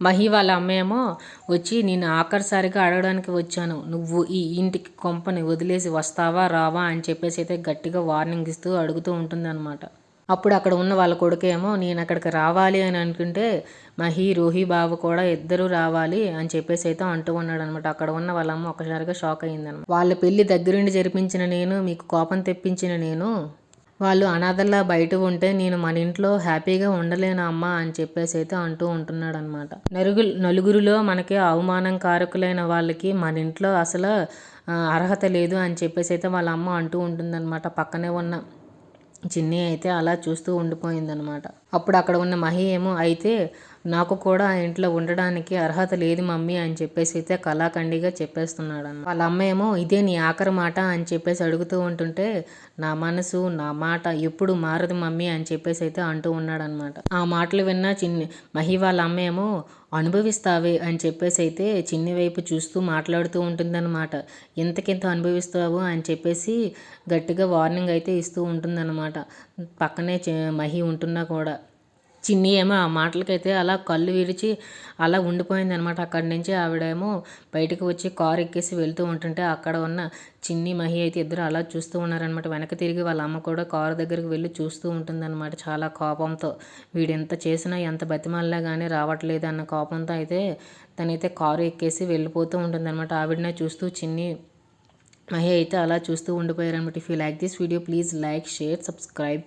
మహి వాళ్ళ అమ్మేమో వచ్చి నేను ఆఖరిసారిగా అడగడానికి వచ్చాను. నువ్వు ఈ ఇంటికి కొంపని వదిలేసి వస్తావా రావా? అని చెప్పేసి అయితే గట్టిగా వార్నింగ్ ఇస్తూ అడుగుతూ ఉంటుంది అనమాట అప్పుడు అక్కడ ఉన్న వాళ్ళ కొడుకేమో నేను అక్కడికి రావాలి అని అనుకుంటే మహి రోహి బాబు కూడా ఇద్దరూ రావాలి అని చెప్పేసి అయితే అంటూ ఉన్నాడు అనమాట అక్కడ ఉన్న వాళ్ళమ్మ ఒకసారిగా షాక్ అయ్యిందనమాట వాళ్ళ పెళ్ళి దగ్గరుండి జరిపించిన నేను మీకు కోపం తెప్పించిన నేను వాళ్ళు అనాథల్లా బయట ఉంటే నేను మన ఇంట్లో హ్యాపీగా ఉండలేను అమ్మా అని చెప్పేసి అయితే అంటూ ఉంటున్నాడు అనమాట నలుగు నలుగురిలో మనకి అవమానం కారకులైన వాళ్ళకి మన ఇంట్లో అసలు అర్హత లేదు అని చెప్పేసి అయితే వాళ్ళ అమ్మ అంటూ ఉంటుందన్నమాట. పక్కనే ఉన్న చిన్ని అయితే అలా చూస్తూ ఉండిపోయిందనమాట అప్పుడు అక్కడ ఉన్న మహి ఏమో అయితే నాకు కూడా ఆ ఇంట్లో ఉండడానికి అర్హత లేదు మమ్మీ అని చెప్పేసి అయితే కళాఖండిగా చెప్పేస్తున్నాడు అన్న వాళ్ళ అమ్మ ఏమో ఇదే నీ ఆఖరి మాట అని చెప్పేసి అడుగుతూ ఉంటుంటే నా మనసు నా మాట ఎప్పుడు మారదు మమ్మీ అని చెప్పేసి అయితే అంటూ ఉన్నాడనమాట ఆ మాటలు విన్నా చిన్ని మహి వాళ్ళ అమ్మ ఏమో అనుభవిస్తావే అని చెప్పేసి అయితే చిన్ని వైపు చూస్తూ మాట్లాడుతూ ఉంటుందన్నమాట. ఇంతకింత అనుభవిస్తావు అని చెప్పేసి గట్టిగా వార్నింగ్ అయితే ఇస్తూ ఉంటుందన్నమాట. పక్కనే మహి ఉంటున్నా కూడా. చిన్ని ఏమో ఆ మాటలకైతే అలా కళ్ళు విరిచి అలా ఉండిపోయింది అనమాట అక్కడి నుంచి ఆవిడేమో బయటకు వచ్చి కారు ఎక్కేసి వెళ్తూ ఉంటుంటే అక్కడ ఉన్న చిన్ని మహి అయితే ఇద్దరు అలా చూస్తూ ఉన్నారనమాట వెనక తిరిగి వాళ్ళ అమ్మ కూడా కారు దగ్గరికి వెళ్ళి చూస్తూ ఉంటుందన్నమాట. చాలా కోపంతో వీడు ఎంత చేసినా ఎంత బతిమాలినా కానీ రావట్లేదు అన్న కోపంతో అయితే తనైతే కారు ఎక్కేసి వెళ్ళిపోతూ ఉంటుందన్నమాట. ఆవిడనే చూస్తూ చిన్ని మహి అయితే అలా చూస్తూ ఉండిపోయారనమాట if you like this video please like share subscribe